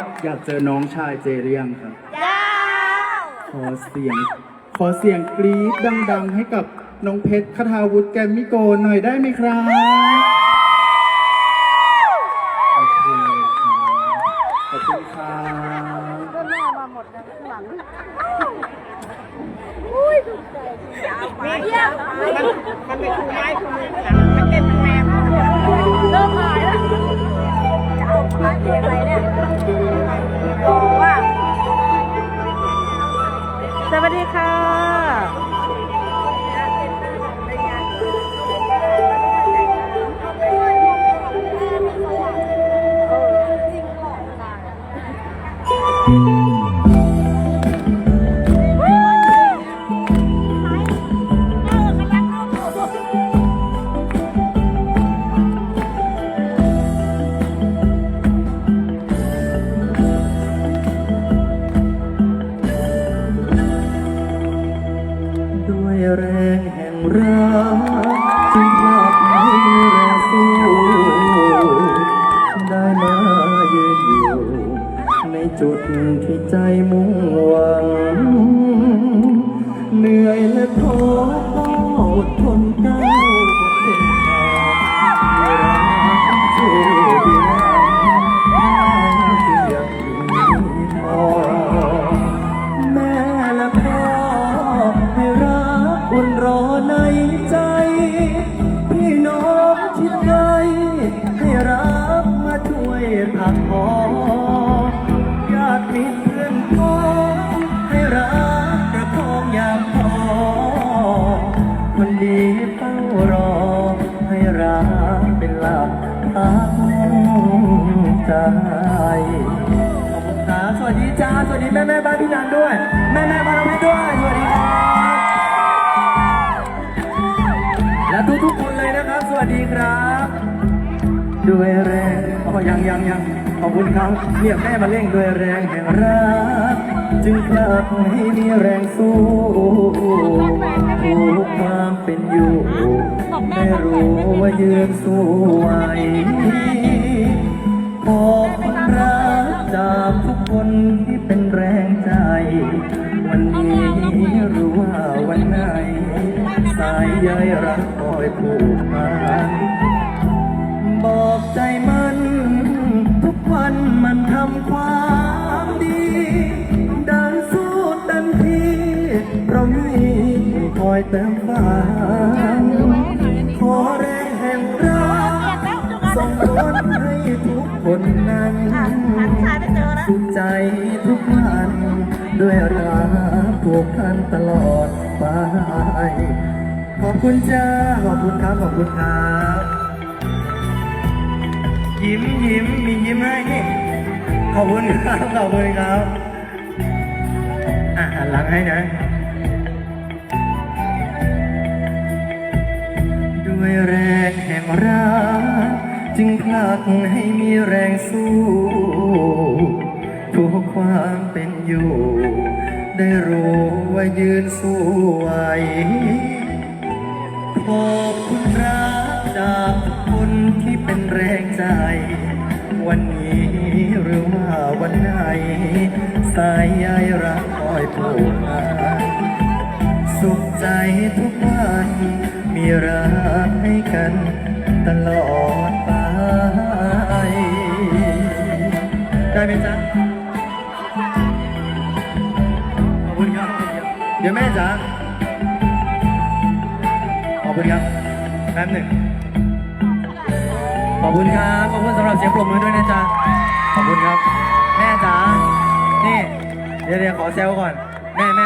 ากอยากเจอน้องชายเจหรือยังครับยาวขอเสียง ขอเสียงกรี๊ดดัง ๆ ให้กับน้องเพชรคทาวุฒิแกรมมิโกหน่อยได้ไหมครับโอเคครับขอบคุณครับก็แม่มาหมดนะข้างหลังอุ้ยถูกใจยาวไปยาวไปมันเป็นครูไม้ครูมือหลังมันเต้นมันแมวเริ่มหายแล้วจะเอาพาเทอะไรเนี่ย สวัสดีค่ะด้ว สู้ได้มายืนอยู่ในจุดที่ใจ ช่วยถักทอญาติมิตรเพื่อนพ้องให้รักประคองอย่างพอคนดีเฝ้ารอ ให้รักเป็นหลักพักใจขอบคุณครับสวัสดีจ้า สวัสดีแม่แม่บ้านพี่นันด้วย แม่แม่บ้านเราไม่ด้วย สวัสดีครับและทุกทุกคนเลยนะครับ สวัสดีครับ ด้วยแรง อ๋อยังยังยังขอบคุณครับเรียกแม่มาเร่งด้วยแรงแห่งรัก จึงกลับให้มีแรงสู้ทุกความเป็นอยู่ได้รู้ว่ายืนสู้ไหวขอบคุณรักจากทุกคนที่เป็นแรงใจ วันนี้รู้ว่าวันไหน สายใยรักคอยผูก อยเติมฝันขอแรงแห่งรักส่งผลให้ทุกคนนั้นสุขใจทุกวันด้วยรักผูกพันตลอดไป ขอบคุณจ้า ขอบคุณครับ ขอบคุณครับ ยิ้มยิ้มมียิ้มให้นี่ขอบคุณครับ ขอบคุณครับ อะหันหลังให้นะ รักจึงผลักให้มีแรงสู้ทุกความเป็นอยู่ ได้รู้ว่ายืนสู้ไหวขอบคุณรักจากคนที่เป็นแรงใจ วันนี้หรือว่าวันไหน สายใยรักคอยผูกพันสุขใจทุกวัน มีรักให้กัน ตลอดไป ได้ไหมจ๊ะ ขอบคุณครับ เดี๋ยวแม่จ๋า ขอบคุณครับ แป๊บหนึ่ง ขอบคุณครับ ขอบคุณสำหรับเสียงปรบมือด้วยนะจ๊ะ ขอบคุณครับ แม่จ๋า นี่ เดี๋ยวเดี๋ยวขอเซลก่อน แม่แม่